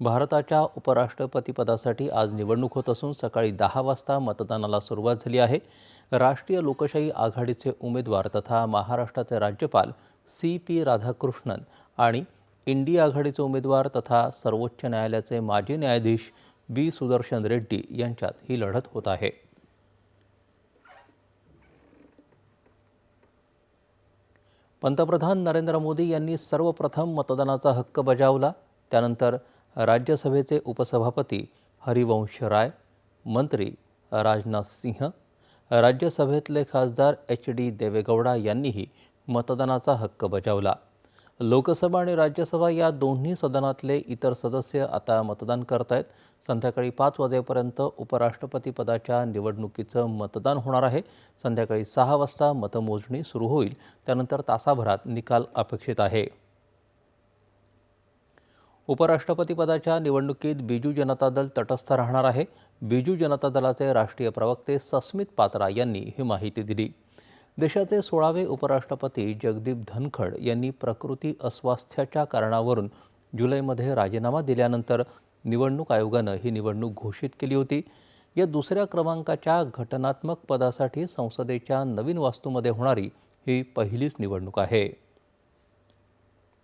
भारताच्या उपराष्ट्रपतीपदासाठी आज निवडणूक होत असून सकाळी दहा वाजता मतदानाला सुरुवात झाली आहे. राष्ट्रीय लोकशाही आघाडीचे उमेदवार तथा महाराष्ट्राचे राज्यपाल सी पी राधाकृष्णन आणि इंडिया आघाडीचे उमेदवार तथा सर्वोच्च न्यायालयाचे माजी न्यायाधीश बी सुदर्शन रेड्डी यांच्यात ही लढत होत आहे. पंतप्रधान नरेंद्र मोदी यांनी सर्वप्रथम मतदानाचा हक्क बजावला. त्यानंतर राज्यसभेचे उपसभापती हरिवंश राय मंत्री राजनाथ सिंह राज्यसभेतले खासदार एच डी देवेगौडा यांनीही मतदानाचा हक्क बजावला. लोकसभा आणि राज्यसभा या दोन्ही सदनातले इतर सदस्य आता मतदान करतायत. संध्याकाळी पाच वाजेपर्यंत उपराष्ट्रपती पदाच्या निवडणुकीचं मतदान होणार आहे. संध्याकाळी सहा वाजता मतमोजणी सुरू होईल. त्यानंतर तासाभरात निकाल अपेक्षित आहे. उपराष्ट्रपतीपदाच्या निवडणुकीत बिजू जनता दल तटस्थ राहणार आहे. बिजू जनता दलाचे राष्ट्रीय प्रवक्ते सस्मित पात्रा यांनी ही माहिती दिली. देशाचे सोळावे उपराष्ट्रपती जगदीप धनखड यांनी प्रकृती अस्वास्थ्याच्या कारणावरून जुलैमध्ये राजीनामा दिल्यानंतर निवडणूक आयोगानं ही निवडणूक घोषित केली होती. या दुसऱ्या क्रमांकाच्या घटनात्मक पदासाठी संसदेच्या नवीन वास्तूमध्ये होणारी ही पहिलीच निवडणूक आहे.